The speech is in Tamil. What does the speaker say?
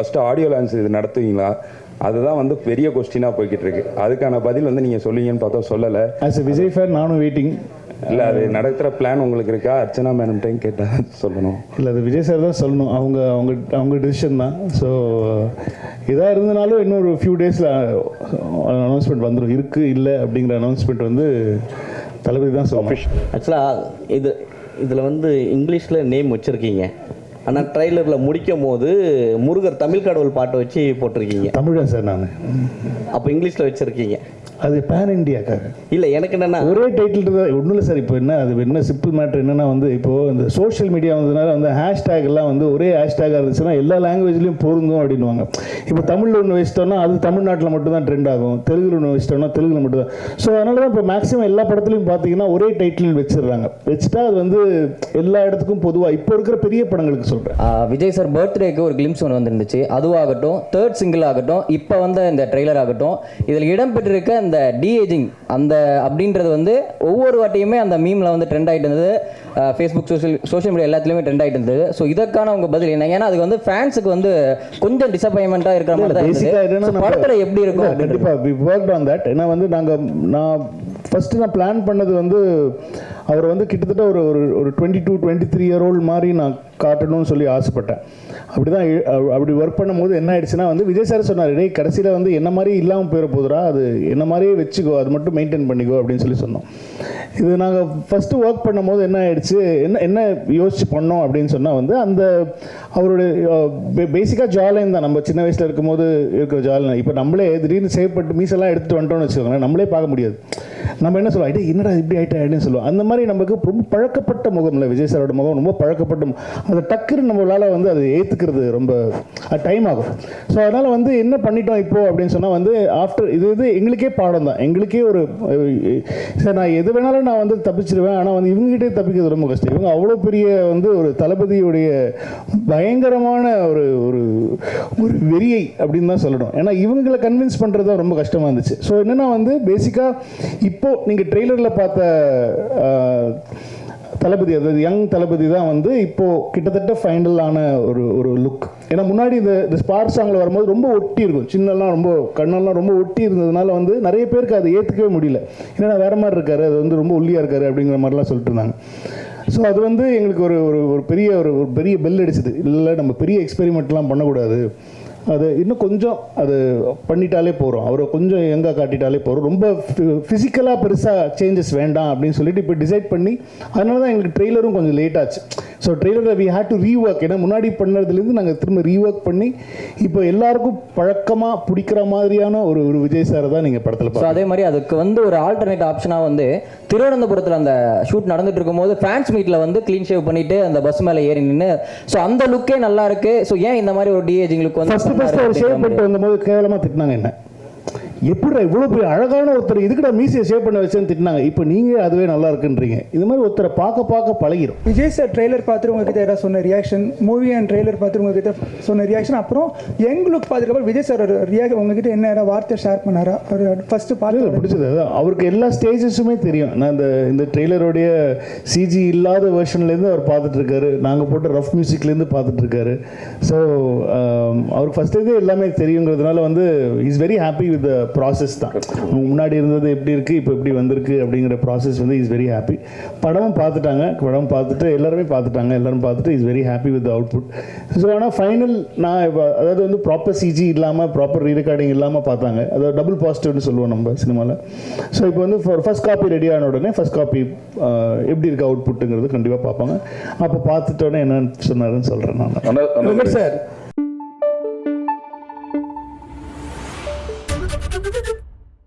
ஃபஸ்ட்டு ஆடியோ லான்ச் இது நடத்துவீங்களா? அதுதான் வந்து பெரிய கொஸ்டினாக போய்கிட்டு இருக்கு அதுக்கான பதில் வந்து நீங்கள் சொல்லுவீங்கன்னு பார்த்தா சொல்லலை. ஆஸ் விஜய் ஃபேன் நானும் வெயிட்டிங் இல்லை அது நடத்துகிற பிளான் உங்களுக்கு இருக்கா? அர்ச்சனா மேடம்கிட்டையும் கேட்டால் சொல்லணும். இல்லை அது விஜய் சார் தான் சொல்லணும். அவங்க அவங்க அவங்க டிசிஷன் தான். ஸோ இதாக இருந்தனாலும் இன்னொரு ஃபியூ டேஸில் அனௌன்ஸ்மெண்ட் வந்துடும் இருக்குது இல்லை அப்படிங்கிற அனௌன்ஸ்மெண்ட் வந்து தளபதி தான் சொல்லணும். ஆக்சுவலாக இது இதில் வந்து இங்கிலீஷில் நேம் வச்சுருக்கீங்க. ஆனால் ட்ரைலரில் முடிக்கும் போது முருகர் தமிழ் கடவுள் பாட்டை வச்சு போட்டிருக்கீங்க. தமிழன் சார் நான். அப்போ இங்கிலீஷில் வச்சுருக்கீங்க. அது பேன் இண்டியாக்காக இல்லை எனக்கு என்னென்னா ஒரே டைட்டில் தான் ஒன்றும் இல்லை சார் இப்போ என்ன அது என்ன சிம்பிள் மேட்ரு என்னன்னா வந்து இப்போ இந்த சோஷியல் மீடியா வந்ததுனால வந்து ஹேஷ்டேக் எல்லாம் வந்து ஒரே ஹேஷ்டேக்காக இருந்துச்சுன்னா எல்லா லாங்குவேஜ்லையும் பொருந்தும் அப்படின்வாங்க இப்போ தமிழில் ஒன்று வச்சிட்டோம்னா அது தமிழ்நாட்டில் மட்டும் தான் ட்ரெண்ட் ஆகும். தெலுங்குல ஒன்று வச்சிட்டோம்னா தெலுங்குல மட்டும் தான். ஸோ அதனால தான் இப்போ மேக்ஸிமம் எல்லா படத்துலையும் பார்த்தீங்கன்னா ஒரே டைட்டில் வச்சிடுறாங்க. வச்சுட்டா அது வந்து எல்லா இடத்துக்கும் பொதுவாக இப்போ இருக்கிற பெரிய படங்களுக்கு ஆஹ் விஜய் சார் பர்த்டேக்கு ஒரு கிளிம்ஸ் ஒன்று வந்துருந்துச்சு. அதுவாகட்டும் தேர்ட் சிங்கிள் ஆகட்டும் இப்போ வந்த இந்த ட்ரெய்லர் ஆகட்டும் இதில் இடம்பெற்றிருக்க இந்த டிஏஜிங் அந்த அப்படின்றது வந்து ஒவ்வொரு வாட்டியுமே அந்த மீமில் வந்து ட்ரெண்ட் ஆகிட்டு இருந்தது. ஃபேஸ்புக் சோஷியல் சோஷியல் மீடியா எல்லாத்துலேயுமே ட்ரெண்ட் ஆகிட்டு இருந்தது. ஸோ இதற்கான உங்கள் பதில் என்ன? ஏன்னா அதுக்கு வந்து ஃபேன்ஸுக்கு வந்து கொஞ்சம் டிசப்பாயின்மெண்ட்டாக இருக்கிற மாதிரி தான் படத்தில் எப்படி இருக்கும். கண்டிப்பாக வி ஒர்க் ஆன் தட் ஏன்னா வந்து நாங்கள் நான் ஃபஸ்ட்டு நான் பிளான் பண்ணது வந்து அவர் வந்து கிட்டத்தட்ட ஒரு ஒரு ஒரு twenty two twenty three year old மாதிரி நான் காட்டணும்னு சொல்லி ஆசைப்பட்டேன். அப்படி தான் அப்படி ஒர்க் பண்ணும்போது என்ன ஆயிடுச்சுன்னா வந்து விஜய் சார் சொன்னார் டேய் கடைசியில் வந்து என்ன மாதிரி இல்லாமல் போயிட போதுரா அது என்ன மாதிரியே வச்சுக்கோ அது மட்டும் மெயின்டைன் பண்ணிக்கோ அப்படின்னு சொல்லி சொன்னோம். இது நாங்கள் ஃபஸ்ட்டு ஒர்க் பண்ணும்போது என்ன ஆயிடுச்சு? என்ன என்ன யோசிச்சு பண்ணோம் அப்படின்னு சொன்னால் வந்து அந்த அவருடைய பேசிக்காக ஜாலைன் தான். நம்ம சின்ன வயசில் இருக்கும்போது இருக்கிற ஜாலைன் இப்போ நம்மளே திடீர்னு சேவ் பண்ணிட்டு மீசெல்லாம் எடுத்துட்டு வந்துட்டோம்னு வச்சுக்கோங்களேன் நம்மளே பார்க்க முடியாது. நம்ம என்ன சொல்லுவோம்? ஐடே என்னடா இப்படி ஆயிட்டா? அப்படின்னு சொல்லுவோம். அந்த மாதிரி நமக்கு ரொம்ப பழக்கப்பட்ட முகம் இல்லை. விஜய் சாரோட முகம் ரொம்ப பழக்கப்பட்ட அந்த டக்குன்னு நம்மளால் வந்து அதை ஏற்றுக்கிறது ரொம்ப டைம் ஆகும். ஸோ அதனால் வந்து என்ன பண்ணிட்டோம் இப்போ அப்படின்னு சொன்னால் வந்து ஆஃப்டர் இது இது எங்களுக்கே பாடம் தான். எங்களுக்கே ஒரு சார் நான் எது வேணாலும் நான் வந்து தப்பிச்சிருவேன். ஆனால் வந்து இவங்ககிட்டே தப்பிக்கிறது ரொம்ப கஷ்டம். இவங்க அவ்வளோ பெரிய வந்து ஒரு தளபதியுடைய பயங்கரமான ஒரு ஒரு ஒரு வெறியை அப்படின்னு தான் சொல்லணும். ஏன்னா இவங்களை கன்வின்ஸ் பண்ணுறது தான் ரொம்ப கஷ்டமாக இருந்துச்சு. ஸோ என்னென்னா வந்து பேசிக்காக இப்போது நீங்கள் ட்ரெய்லரில் பார்த்த தளபதி அதாவது யங் தளபதி தான் வந்து இப்போ கிட்டத்தட்ட ஃபைனலான ஒரு ஒரு லுக் ஏன்னா முன்னாடி இந்த இந்த ஸ்பார்க் சாங்கில் வரும்போது ரொம்ப ஒட்டி இருக்கும். சின்னெல்லாம் ரொம்ப கண்ணெல்லாம் ரொம்ப ஒட்டி இருந்ததுனால வந்து நிறைய பேருக்கு அதை ஏற்றுக்கவே முடியல. ஏன்னா வேற மாதிரி இருக்காரு அது வந்து ரொம்ப ஒல்லியாக இருக்காரு அப்படிங்கிற மாதிரிலாம் சொல்லிட்டு இருந்தாங்க. ஸோ அது வந்து எங்களுக்கு ஒரு ஒரு ஒரு பெரிய ஒரு ஒரு பெரிய பெல் அடிச்சது. இல்லை நம்ம பெரிய எக்ஸ்பெரிமெண்ட்லாம் பண்ணக்கூடாது. அது இன்னும் கொஞ்சம் அது பண்ணிட்டாலே போகிறோம் அவரை கொஞ்சம் எங்கே காட்டிட்டாலே போகிறோம் ரொம்ப ஃபிசிக்கலாக பெருசாக சேஞ்சஸ் வேண்டாம் அப்படின்னு சொல்லிட்டு இப்போ டிசைட் பண்ணி அதனால தான் எங்களுக்கு ட்ரெய்லரும் கொஞ்சம் லேட் ஆச்சு. ஸோ ட்ரெய்லரில் வி ஹேட் டு ரீஒர்க் ஏன்னா முன்னாடி பண்ணதுலேருந்து நாங்கள் திரும்ப ரீஒர்க் பண்ணி இப்போ எல்லாருக்கும் பழக்கமாக பிடிக்கிற மாதிரியான ஒரு ஒரு விஜய் சாரை தான் நீங்கள் படத்தில் ஸோ அதே மாதிரி அதுக்கு வந்து ஒரு ஆல்டர்னேட் ஆப்ஷனாக வந்து திருவனந்தபுரத்தில் அந்த ஷூட் நடந்துட்டு இருக்கும்போது ஃபேன்ஸ் மீட்டில் வந்து க்ளீன் ஷேவ் பண்ணிட்டு அந்த பஸ் மேலே ஏறி நின்று ஸோ அந்த லுக்கே நல்லா இருக்கு. ஸோ ஏன் இந்த மாதிரி ஒரு டிஏஜிங் லுக் வந்து அவர் பண்ணாரு ஷேவ் பண்ணிட்டு வந்தபோது கேவலமாக திட்டினாங்க என்ன? எப்படிடா இவ்வளோ பெரிய அழகான ஒருத்தர் இதுக்குடா மீசியை ஷேவ் பண்ண வச்சேன்னு திட்டினாங்க. இப்போ நீங்கள் அதுவே நல்லா இருக்குன்றீங்க. இது மாதிரி ஒருத்தரை பார்க்க பார்க்க பழகிரும். விஜய் சார் ட்ரெய்லர் பார்த்துட்டு உங்ககிட்ட ஏதாவது சொன்ன ரியாக்ஷன் மூவி அண்ட் ட்ரெய்லர் பார்த்துட்டு உங்ககிட்ட சொன்ன ரியாக்ஷன் அப்புறம் young look Vijay sir react உங்ககிட்ட என்ன வார்த்தை ஷேர் பண்ணாரா? அவர் ஃபர்ஸ்ட் இல்லை பார்த்து பிடிச்சது அவருக்கு எல்லா ஸ்டேஜஸுமே தெரியும். நான் இந்த இந்த ட்ரெய்லருடைய சிஜி இல்லாத வெர்ஷன்லேருந்து அவர் பார்த்துட்டு இருக்காரு. நாங்கள் போட்ட ரஃப் மியூசிக்லேருந்து பார்த்துட்டு இருக்காரு. ஸோ அவருக்கு ஃபர்ஸ்ட் இது எல்லாமே தெரியுங்கிறதுனால வந்து is very happy with process தான். முன்னாடி இருந்தது எப்படி இருக்குது இப்போ எப்படி வந்திருக்கு அப்படிங்கிற ப்ராசஸ் வந்து இஸ் வெரி ஹாப்பி படமும் பார்த்துட்டாங்க படம் பார்த்துட்டு எல்லாருமே பார்த்துட்டாங்க எல்லாரும் பார்த்துட்டு is very happy with output so ஆனால் ஃபைனல் நான் இப்போ அதாவது வந்து ப்ராப்பர் சிஜி இல்லாமல் ப்ராப்பர் ரீரெக்கார்டிங் இல்லாமல் பார்த்தாங்க. அதாவது டபுள் பாசிட்டிவ்னு சொல்லுவோம் நம்ம சினிமாவில் ஸோ இப்போ வந்து ஃபர்ஸ்ட் காப்பி ரெடி ஆன உடனே ஃபர்ஸ்ட் காப்பி எப்படி இருக்கு அவுட்புட்டுங்கிறது கண்டிப்பாக பார்ப்பாங்க. அப்போ பார்த்துட்டோன்னே என்னன்னு சொன்னாருன்னு சொல்கிறேன் நான். சார்